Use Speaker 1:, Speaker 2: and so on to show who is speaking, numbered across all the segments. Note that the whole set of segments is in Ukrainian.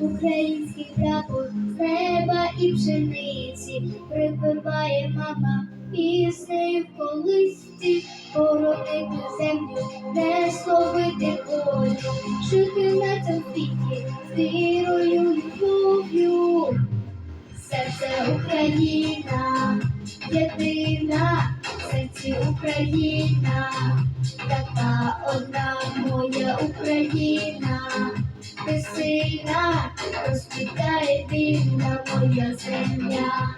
Speaker 1: український прапор з неба і пшениці, припиває мама піснею в колисці, боронити землю, не словити волю, жити на цьому світі з вірою, любов'ю. Серце Україна, єдина, серці Україна, така одна моя Україна, ти сильна, розквітає вільна моя земля.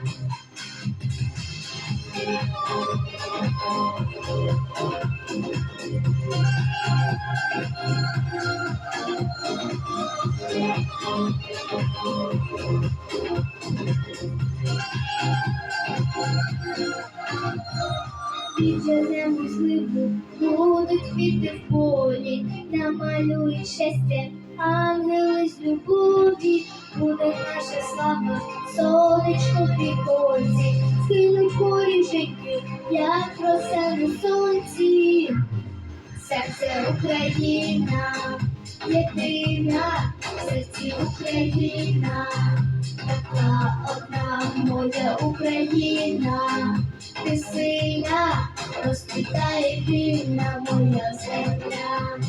Speaker 1: Віджене можливо, будуть квіти в полі, намалюють щастя, слава, сонечко в віконці, скинуть корінчики, як роса на сонці. Серце Україна, єдина, серці Україна, така одна моя Україна, ти сильна, розквітає вільна моя земля.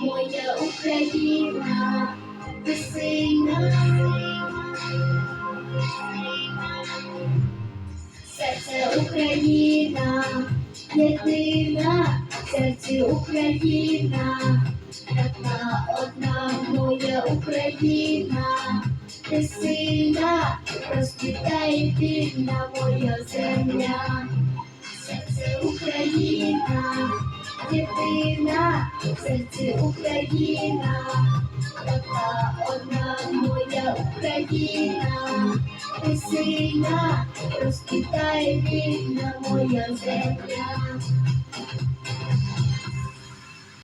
Speaker 1: Моя Україна, ти сильна, серце Україна, єдина, серці Україна, така одна моя Україна, ти сильна, розквітає вільна моя земля. Серце Україна, єдина, в серці Україна, така одна моя Україна, ти сильна, розквітає вільна моя земля.